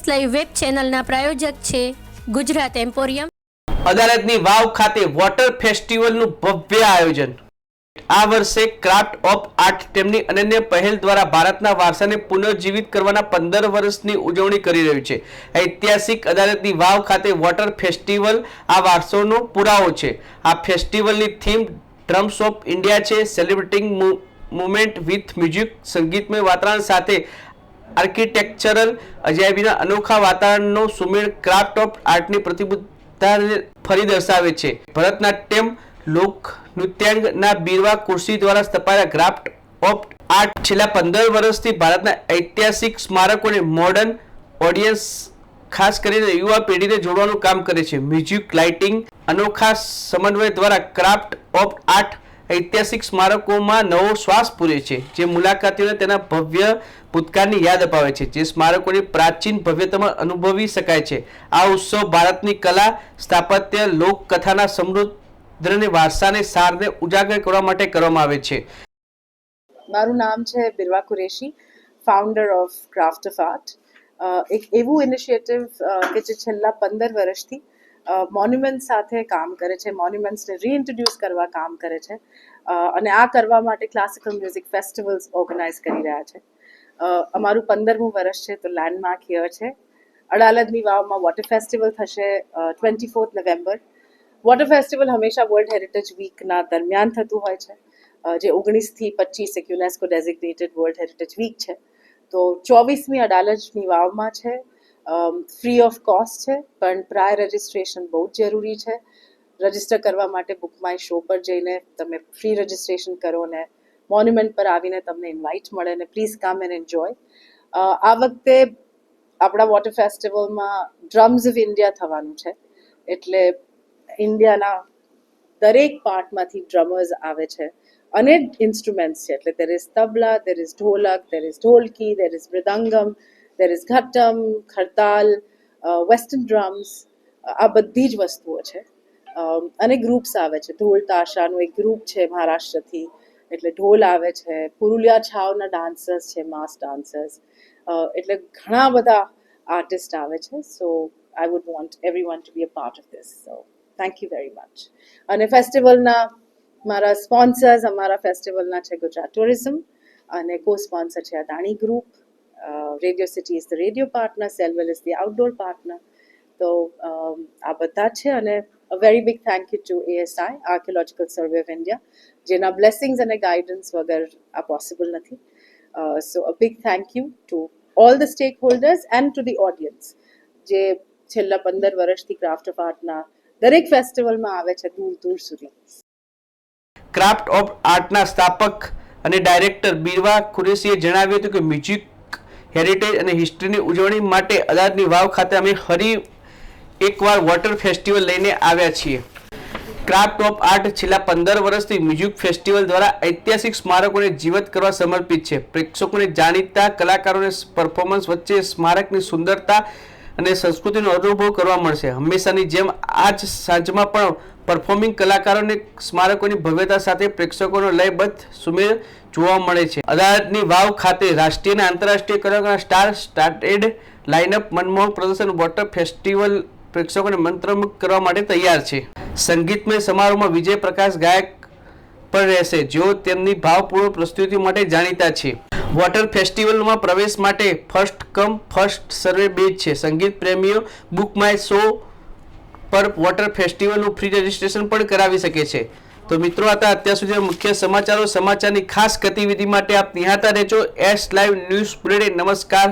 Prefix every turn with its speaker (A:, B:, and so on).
A: S live web ચેનલના પ્રાયોજક છે Gujarat emporium.
B: અદાલતની વાવ ખાતે વોટર ફેસ્ટિવલનું ભવ્ય આયોજન. આ વર્ષે ક્રાફ્ટ ઓફ આર્ટ તેમની અનન્ય પહેલ દ્વારા ભારતના વારસાને પુનર્જીવિત કરવાના પંદર વર્ષની ઉજવણી કરી રહ્યું છે. ઐતિહાસિક અદાલતની વાવ ખાતે વોટર ફેસ્ટિવલ આ વારસોનો પુરાવો છે. આ ફેસ્ટિવલની થીમ ડ્રમ્સ ઓફ ઇન્ડિયા છે. સેલિબ્રેટિંગ મુમેન્ટ વિથ મ્યુઝિક, સંગીતમય વાતાવરણ સાથે આર્કિટેક્ચરલ અજાયબીના અનોખા વાતાવરણનો સુમેળ ક્રાફ્ટ ઓફ આર્ટની પ્રતિબદ્ધતાને ફરી દર્શાવે છે. ભરતનાટ્યમ લોક નૃત્યાંગના બીરવા કુર્સી દ્વારા સ્થપાયેલા ક્રાફ્ટ ઓફ આર્ટ છેલ્લા પંદર વર્ષથી ભારતના ઐતિહાસિક સ્મારકોને મોડર્ન ઓડિયન્સ ખાસ કરીને યુવા પેઢીને જોડવાનું કામ કરે છે. મ્યુઝિક, લાઇટિંગ, અનોખા સમન્વય દ્વારા ક્રાફ્ટ ઓફ આર્ટ ઐતિહાસિક સ્મારકોમાં નવો શ્વાસ પૂરે છે. જે મુલાકાતીઓને તેના ભવ્ય ભૂતકાળની યાદ અપાવે છે. જે સ્મારકોની પ્રાચીન ભવ્યતામાં અનુભવી શકાય છે. આ ઉત્સવ ભારતની કલા, સ્થાપત્ય, લોકકથાના સમૃદ્ધને વારસાને સારને ઉજાગર કરવા માટે કરવામાં આવે છે.
C: મારું નામ છે Birva Qureshi founder of craft of art એક એવું ઇનિશિયેટિવ કે જે છેલ્લા પંદર વર્ષથી મોન્યુમેન્ટ સાથે કામ કરે છે મોન્યુમેન્ટ્સને રીઇન્ટ્રોડ્યુસ કરવા કામ કરે છે અને આ કરવા માટે ક્લાસિકલ મ્યુઝિક ફેસ્ટિવલ્સ ઓર્ગેનાઇઝ કરી રહ્યા છે. અમારું પંદરમું વર્ષ છે, તો લેન્ડમાર્ક યર છે. અડાલજની વાવમાં વોટર ફેસ્ટિવલ થશે twenty fourth November water festival હંમેશા વર્લ્ડ હેરિટેજ વીકના દરમિયાન થતું હોય છે જે ઓગણીસથી પચીસ એક UNESCO designated world heritage week છે. તો ચોવીસમી અડાલજની વાવમાં છે ફ્રી ઓફ કોસ્ટ છે, પણ પ્રાય રજિસ્ટ્રેશન બહુ જ જરૂરી છે. રજિસ્ટર કરવા માટે બુક માય શો પર જઈને તમે ફ્રી રજિસ્ટ્રેશન કરો ને મોન્યુમેન્ટ પર આવીને તમને ઇન્વાઇટ મળે ને પ્લીઝ કમ એન્ડ એન્જોય આ વખતે આપણા વોટર ફેસ્ટિવલમાં ડ્રમ્સ ઓફ ઇન્ડિયા થવાનું છે. એટલે ઇન્ડિયાના દરેક પાર્ટમાંથી ડ્રમર્સ આવે છે અને ઇન્સ્ટ્રુમેન્ટ્સ છે. એટલે there is tabla there is dholak there is dholki there is mridangam there is ghatam khartal western drums આ બધી જ વસ્તુઓ છે. અને ગ્રુપ્સ આવે છે. ઢોલ તાશાનું એક ગ્રુપ છે મહારાષ્ટ્રથી. એટલે ઢોલ આવે છે. પુરુલિયા છાવના ડાન્સર્સ છે માસ ડાન્સર્સ એટલે ઘણા બધા આર્ટિસ્ટ આવે છે. So I would want everyone to be a part of this so thank you very much અને ફેસ્ટિવલના મારા સ્પોન્સર્સ અમારા ફેસ્ટિવલના છે ગુજરાત ટુરિઝમ અને કો સ્પોન્સર છે Adani group radio city is the radio partner Selvel is the outdoor partner તો આ બધા છે અને a very big thank you to ASI archaeological survey of India જેના બ્લેસિંગ્સ અને ગાઈડન્સ વગર આ પોસિબલ નથી. So a big thank you to all the stakeholders and to the audience જે છેલ્લા પંદર વર્ષથી ક્રાફ્ટ ઓફ આર્ટના દરેક ફેસ્ટિવલમાં આવે છે દૂર દૂર સુધી.
B: ક્રાફ્ટ ઓફ આર્ટના સ્થાપક અને ડાયરેક્ટર બીરવા કુરેશીએ જણાવ્યું હતું કે મ્યુઝિક હેરિટેજ અને હિસ્ટ્રીની ઉજવણી માટે અદાજની વાવ ખાતે અમે ફરી એકવાર વોટર ફેસ્ટિવલ લઈને આવ્યા છીએ. ક્રાફ્ટ ઓફ આર્ટ છેલ્લા પંદર વર્ષથી મ્યુઝિક ફેસ્ટિવલ દ્વારા ઐતિહાસિક સ્મારકોને જીવત કરવા સમર્પિત છે. પ્રેક્ષકોને જાણીતા કલાકારોને પરફોર્મન્સ વચ્ચે સ્મારકની સુંદરતા અને સંસ્કૃતિનો અનુભવ કરવા મળશે. હંમેશાની જેમ આજ સાંજમાં પણ પરફોર્મિંગ કલાકારોને સ્મારકોની ભવ્યતા સાથે પ્રેક્ષકોનો લયબદ્ધ સુમેળ જોવા મળે છે. અદાલતની વાવ ખાતે રાષ્ટ્રીય અને આંતરરાષ્ટ્રીય કલાકારના સ્ટાર સ્ટાર્ટેડ લાઇનઅપ મનમોહક પ્રદર્શન વોટર ફેસ્ટિવલ પ્રેક્ષકોને મંત્રમુગ્ધ કરવા માટે તૈયાર છે. સંગીતમય સમારોહમાં વિજય પ્રકાશ ગાયક પણ રહેશે, જેઓ તેમની ભાવપૂર્ણ પ્રસ્તુતિ માટે જાણીતા છે. વોટર ફેસ્ટિવલમાં પ્રવેશ માટે ફર્સ્ટ કમ, ફર્સ્ટ સર્વે બેજ છે. સંગીત પ્રેમીઓ બુક માય શો પર વોટર ફેસ્ટિવલનું ફ્રી રજિસ્ટ્રેશન પણ કરાવી શકે છે. તો મિત્રો હતા અત્યાર સુધી મુખ્ય સમાચારો, સમાચારની ખાસ ગતિવિધિ માટે આપ નિહાતા રહેજો. એસ લાઈવ ન્યૂઝ બુલેટિન નમસ્કાર.